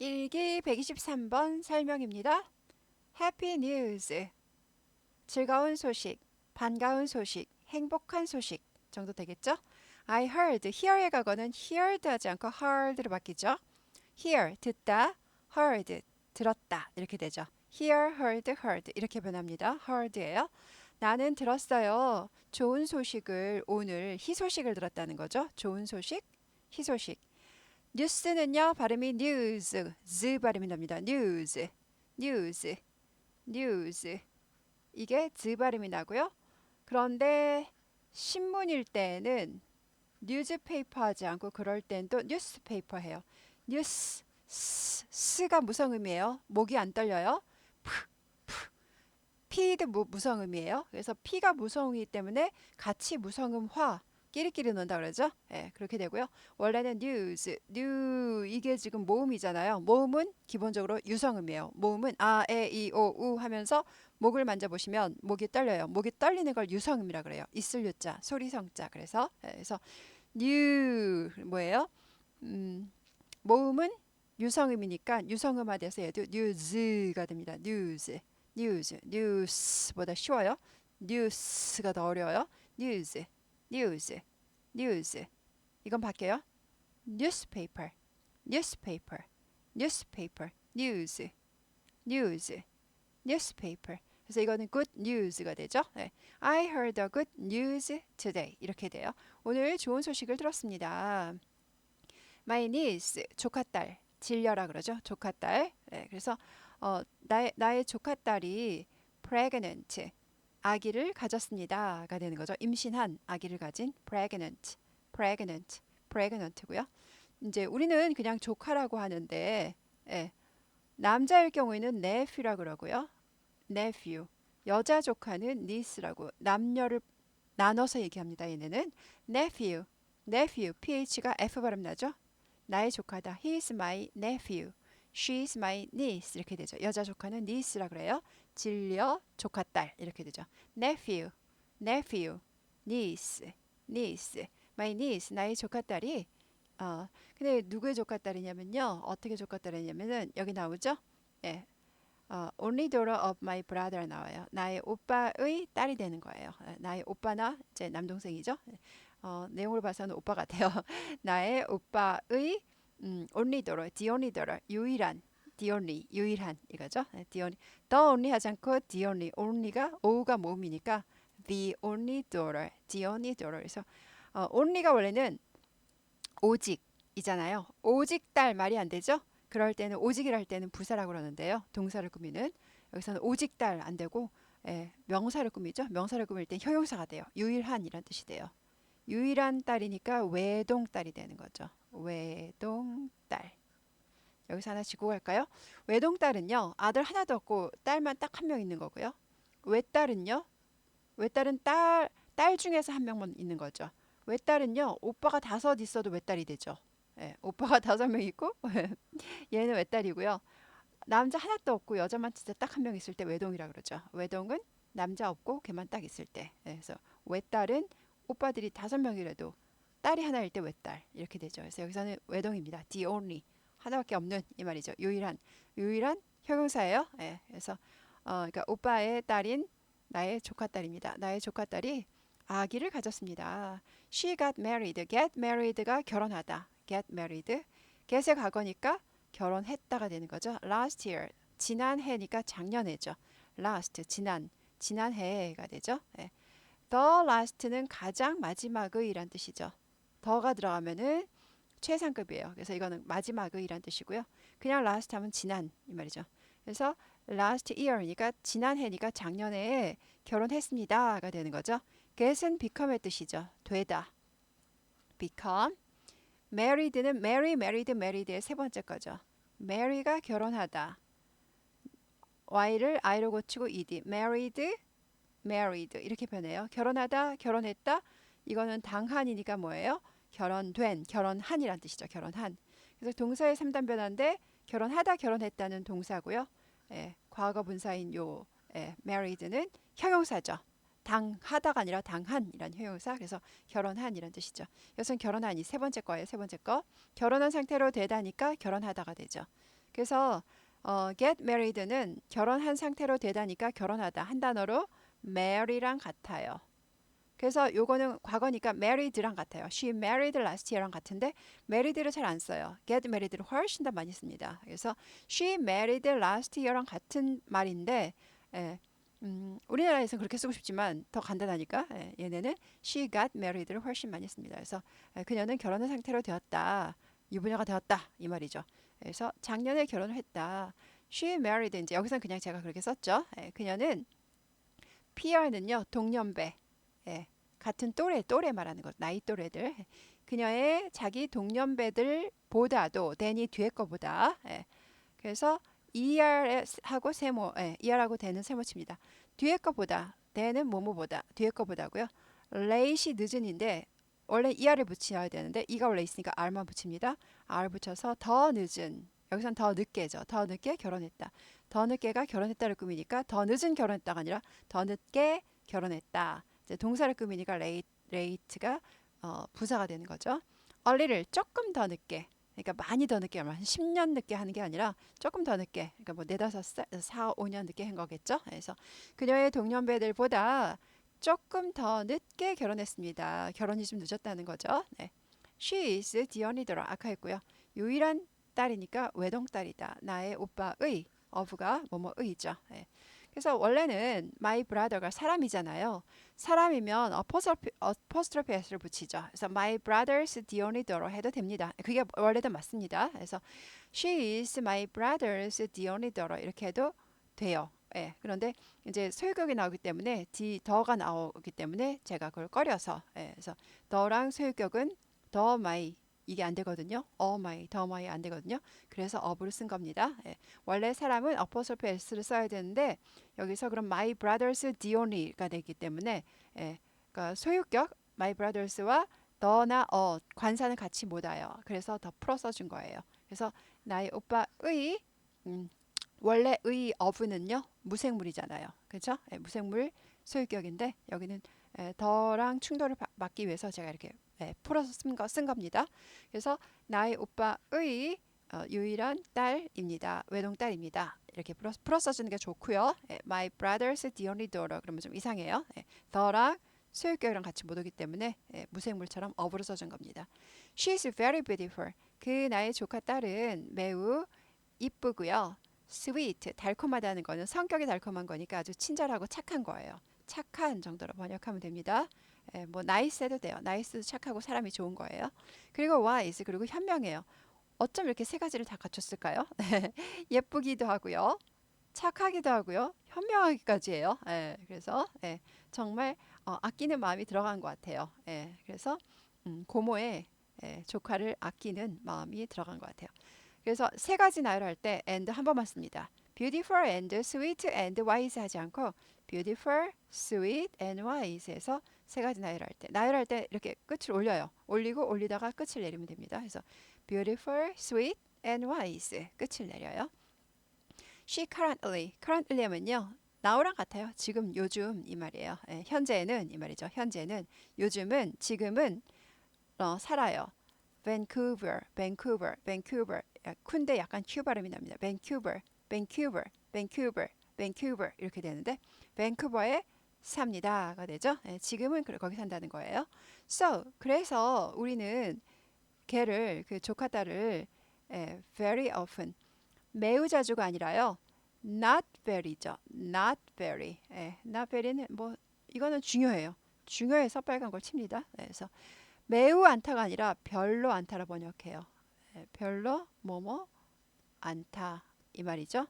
일기 123번 설명입니다. Happy news. 즐거운 소식, 반가운 소식, 행복한 소식 정도 되겠죠? I heard, hear의 과거는 heard 하지 않고 heard로 바뀌죠. hear, 듣다, heard, 들었다 이렇게 되죠. hear, heard, heard 이렇게 변합니다. heard예요. 나는 들었어요. 좋은 소식을 오늘 희소식을 들었다는 거죠. 좋은 소식, 희소식. 뉴스는요 발음이 news, z 발음이 납니다. news, news. 이게 z 발음이 나고요. 그런데 신문일 때는 뉴스페이퍼 하지 않고 그럴 땐 또 뉴스페이퍼 해요. 뉴스, 스, 스가 무성음이에요. 목이 안 떨려요. 푸, 푸. 피도 무, 무성음이에요. 그래서 피가 무성음이기 때문에 같이 무성음화 끼리끼리 논다 그러죠. 예, 그렇게 되고요. 원래는 news, new 이게 지금 모음이잖아요. 모음은 기본적으로 유성음이에요. 모음은 아, 에, 이, 오, 우 하면서 목을 만져보시면 목이 떨려요. 목이 떨리는 걸 유성음이라 그래요. 있을 유자, 소리 성자. 그래서 예, 그래서 new 뭐예요? 음, 모음은 유성음이니까 유성음화 돼서 얘도 news가 됩니다. news, news, news보다 쉬워요. news가 더 어려워요. news, news, news. 이건 바뀌어요. newspaper, newspaper, newspaper, news, news, newspaper. 그래서 이거는 good news가 되죠. 네. I heard a good news today. 이렇게 돼요. 오늘 좋은 소식을 들었습니다. My niece, 조카딸, 질려라 그러죠. 조카딸. 네, 그래서 어, 나의, 나의 조카딸이 pregnant, 아기를 가졌습니다가 되는 거죠. 임신한 아기를 가진 pregnant, pregnant, pregnant고요. 이제 우리는 그냥 조카라고 하는데 예, 남자일 경우에는 nephew라 그러고요. nephew. 여자 조카는 niece라고 남녀를 나눠서 얘기합니다. 얘네는 nephew, nephew. ph가 f 발음 나죠? 나의 조카다. He is my nephew. She is my niece. 이렇게 되죠. 여자 조카는 niece라 그래요. 진려 조카 딸 이렇게 되죠. nephew, nephew, niece, niece. My niece 나의 조카 딸이 어 근데 누구의 조카 딸이냐면요. 어떻게 조카 딸이냐면은 여기 나오죠? 예. 어, only daughter of my brother 나와요. 나의 오빠의 딸이 되는 거예요. 예, 나의 오빠나 제 남동생이죠. 어, 내용을 봐서는 오빠 같아요. 나의 오빠의 음, only daughter, the only daughter, 유일한, the only, 유일한 이거죠. 네, the only, the only 하지 않고 the only, only가 o가 모음이니까 the only daughter, the only daughter. 그래서 어, only가 원래는 오직이잖아요. 오직 딸 말이 안 되죠. 그럴 때는 오직이라 할 때는 부사라고 그러는데요. 동사를 꾸미는 여기서는 오직 딸 안 되고 예, 명사를 꾸미죠. 명사를 꾸밀 땐 형용사가 돼요. 유일한 이란 뜻이 돼요. 유일한 딸이니까 외동 딸이 되는 거죠. 외동 딸. 여기서 하나 짚고 갈까요? 외동 딸은요. 아들 하나도 없고 딸만 딱 한 명 있는 거고요. 외딸은요. 외딸은 딸, 딸 중에서 한 명만 있는 거죠. 외딸은요. 오빠가 다섯 있어도 외딸이 되죠. 예, 오빠가 다섯 명 있고 얘는 외딸이고요. 남자 하나도 없고 여자만 진짜 딱 한 명 있을 때 외동이라 그러죠. 외동은 남자 없고 걔만 딱 있을 때. 예, 그래서 외딸은 오빠들이 다섯 명이라도 딸이 하나일 때 외딸 이렇게 되죠. 그래서 여기서는 외동입니다. the only 하나밖에 없는 이 말이죠. 유일한 유일한 형용사예요. 예, 그래서 어, 그러니까 오빠의 딸인 나의 조카 딸입니다. 나의 조카 딸이 아기를 가졌습니다. She got married. get married가 결혼하다. get married. get의 과거니까 결혼했다가 되는 거죠. last year. 지난해니까 작년해죠. last 지난 지난해가 되죠. 예. the last는 가장 마지막의란 뜻이죠. 더가 들어가면은 최상급이에요. 그래서 이거는 마지막의란 뜻이고요. 그냥 last 하면 지난 이 말이죠. 그래서 last year니까 지난해니까 작년에 결혼했습니다가 되는 거죠. get은 become의 뜻이죠. 되다. become. married는 marry, married, married의 세 번째 거죠. marry가 결혼하다. y를 i로 고치고 ed. married, married 이렇게 변해요. 결혼하다, 결혼했다. 이거는 당한이니까 뭐예요? 결혼된, 결혼한이란 뜻이죠. 결혼한. 그래서 동사의 3단 변화인데 결혼하다, 결혼했다는 동사고요. 예, 과거 분사인 요 예, married는 형용사죠. 당하다가 아니라 당한이란 형용사. 그래서 결혼한이란 뜻이죠. 여기서는 결혼한이 세 번째 거예요. 세 번째 거. 결혼한 상태로 되다니까 결혼하다가 되죠. 그래서 어, get married는 결혼한 상태로 되다니까 결혼하다 한 단어로 marry랑 같아요. 그래서 요거는 과거니까 married랑 같아요. She married last year랑 같은데 married를 잘 안 써요. get married를 훨씬 더 많이 씁니다. 그래서 she married last year랑 같은 말인데 예, 음, 우리나라에서 그렇게 쓰고 싶지만 더 간단하니까 예, 얘네는 she got married를 훨씬 많이 씁니다. 그래서 예, 그녀는 결혼한 상태로 되었다. 유부녀가 되었다 이 말이죠. 그래서 작년에 결혼을 했다. She married 이제 여기서 그냥 제가 그렇게 썼죠. 예, 그녀는 PR는요 동년배 예, 같은 또래 또래 말하는 것 나이 또래들 그녀의 자기 동년배들보다도 대니 뒤에 거보다 예, 그래서 ER 하고 세모 예, ER하고 대는 세모칩니다. 뒤에 거보다 대는 뭐뭐보다 뒤에 거보다고요. 레이시 늦은인데 원래 ER을 붙여야 되는데 E가 원래 있으니까 R만 붙입니다. R 붙여서 더 늦은 여기선 더 늦게죠. 더 늦게 결혼했다. 더 늦게가 결혼했다를 꾸미니까 더 늦은 결혼했다가 아니라 더 늦게 결혼했다. 이제 동사를 꾸미니까 레이트가 어, 부사가 되는 거죠. early를 조금 더 늦게 그러니까 많이 더 늦게 한 10년 늦게 하는 게 아니라 조금 더 늦게 그러니까 뭐 네다섯 살, 4, 5년 늦게 한 거겠죠. 그래서 그녀의 동년배들보다 조금 더 늦게 결혼했습니다. 결혼이 좀 늦었다는 거죠. 네. She is the only daughter. 아까 했고요. 유일한 딸이니까 외동딸이다. 나의 오빠의 어부가 뭐뭐의죠. 네. 그래서 원래는 my brother가 사람이잖아요. 사람이면 apostrophe, apostrophe s를 붙이죠. 그래서 my brother's daughter 해도 됩니다. 그게 원래도 맞습니다. 그래서 she is my brother's daughter 이렇게 해도 돼요. 예. 그런데 이제 소유격이 나오기 때문에 d 더가 나오기 때문에 제가 그걸 꺼려서 예. 그래서 더랑 소유격은 더 my 이게 안 되거든요. 어 my, 더 my 안 되거든요. 그래서 어부를 쓴 겁니다. 예. 원래 사람은 apostrophe s를 써야 되는데 여기서 그럼 my brothers the only가 되기 때문에 예. 그러니까 소유격 my brothers와 더나 어 관사는 같이 못 와요. 그래서 더 풀어 써준 거예요. 그래서 나의 오빠의 음, 원래 의 어부는요 무생물이잖아요. 그렇죠? 예, 무생물 소유격인데 여기는 예, 더랑 충돌을 바, 막기 위해서 제가 이렇게 예, 풀어서 쓴, 거, 쓴 겁니다. 그래서 나의 오빠의 어, 유일한 딸입니다. 외동딸입니다. 이렇게 풀어, 풀어 써주는 게 좋고요. 예, my brother's the only daughter 그러면 좀 이상해요. 예, 더랑 소유격이랑 같이 못 오기 때문에 예, 무생물처럼 어부로 써준 겁니다. She is very beautiful. 그 나의 조카 딸은 매우 이쁘고요. sweet, 달콤하다는 거는 성격이 달콤한 거니까 아주 친절하고 착한 거예요. 착한 정도로 번역하면 됩니다. 예, 뭐 nice 해도 돼요. nice도 착하고 사람이 좋은 거예요. 그리고 wise, 그리고 현명해요. 어쩜 이렇게 세 가지를 다 갖췄을까요? 예쁘기도 하고요. 착하기도 하고요. 현명하기까지 해요. 예, 그래서 예, 정말 어, 아끼는 마음이 들어간 것 같아요. 예, 그래서 음, 고모의 예, 조카를 아끼는 마음이 들어간 것 같아요. 그래서 세 가지 나열할 때 and 한 번만 씁니다. Beautiful and sweet and wise 하지 않고 beautiful, sweet and wise에서 세 가지 나열할 때 나열할 때 이렇게 끝을 올려요. 올리고 올리다가 끝을 내리면 됩니다. 그래서 beautiful, sweet and wise 끝을 내려요. She currently, currently 하면요. now랑 같아요. 지금, 요즘 이 말이에요. 예, 현재는 이 말이죠. 현재는, 요즘은, 지금은 어, 살아요. Vancouver, Vancouver, Vancouver. 쿤데 약간 큐 발음이 납니다. Vancouver, Vancouver, Vancouver, Vancouver 이렇게 되는데 밴쿠버에 삽니다가 되죠. 예, 지금은 거기 산다는 거예요. So 그래서 우리는 걔를 그 조카 딸을 예, very often 매우 자주가 아니라요. not very죠. not very. 예, not very는 뭐 이거는 중요해요. 중요해서 빨간 걸 칩니다. 예, 그래서 매우 않다가 아니라 별로 않다라 번역해요. 예, 별로 뭐뭐 않다 이 말이죠.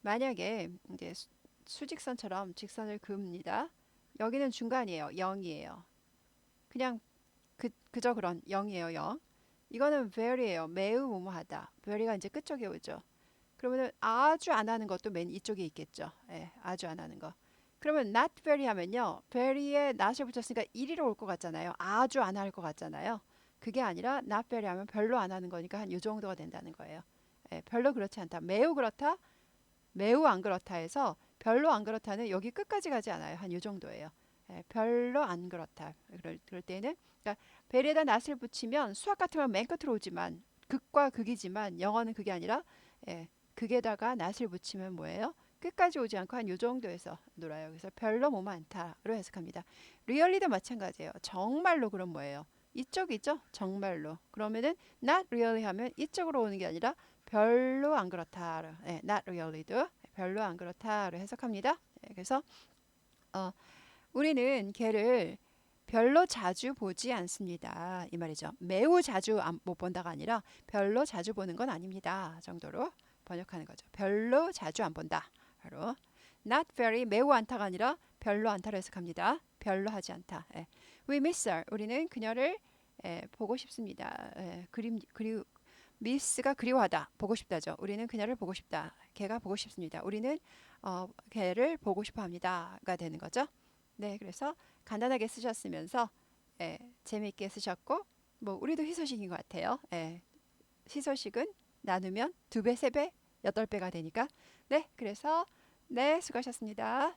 만약에 이제 수직선처럼 직선을 그읍니다. 여기는 중간이에요. 0이에요. 그냥 그, 그저 그런 0이에요. 0. 이거는 very예요. 매우 뭐뭐하다. very가 이제 끝쪽에 오죠. 그러면 아주 안 하는 것도 맨 이쪽에 있겠죠. 예, 아주 안 하는 거. 그러면 not very 하면요. very에 not을 붙였으니까 1위로 올 것 같잖아요. 아주 안 할 것 같잖아요. 그게 아니라 not very 하면 별로 안 하는 거니까 한 이 정도가 된다는 거예요. 예, 별로 그렇지 않다. 매우 그렇다. 매우 안 그렇다 해서 별로 안 그렇다는 여기 끝까지 가지 않아요. 한이 정도예요. 예, 별로 안 그렇다. 그럴, 그럴 때는 그러니까 벨에다 낫을 붙이면 수학 같으면 맨 끝으로 오지만 극과 극이지만 영어는 그게 아니라 예, 극에다가 낫을 붙이면 뭐예요? 끝까지 오지 않고 한 요 정도에서 놀아요. 그래서 별로 뭐 많다로 해석합니다. 리얼리도 마찬가지예요. 정말로 그럼 뭐예요? 이쪽이죠? 정말로. 그러면은 not really 하면 이쪽으로 오는 게 아니라 별로 안 그렇다. 네, not really도 별로 안 그렇다로 해석합니다. 네, 그래서 어, 우리는 걔를 별로 자주 보지 않습니다. 이 말이죠. 매우 자주 안- 못 본다가 아니라 별로 자주 보는 건 아닙니다. 정도로 번역하는 거죠. 별로 자주 안 본다. 바로 not very 매우 않다가 아니라 별로 않다로 해석합니다. 별로 하지 않다. 예. We miss her. 우리는 그녀를 예, 보고 싶습니다. 예, 그림 그리 미스가 그리워하다. 보고 싶다죠. 우리는 그녀를 보고 싶다. 걔가 보고 싶습니다. 우리는 어, 걔를 보고 싶어 합니다가 되는 거죠. 네, 그래서 간단하게 쓰셨으면서 예, 재미있게 쓰셨고 뭐 우리도 희소식인 것 같아요. 예, 희소식은 나누면 두 배, 세 배, 여덟 배가 되니까 네, 그래서 네, 수고하셨습니다.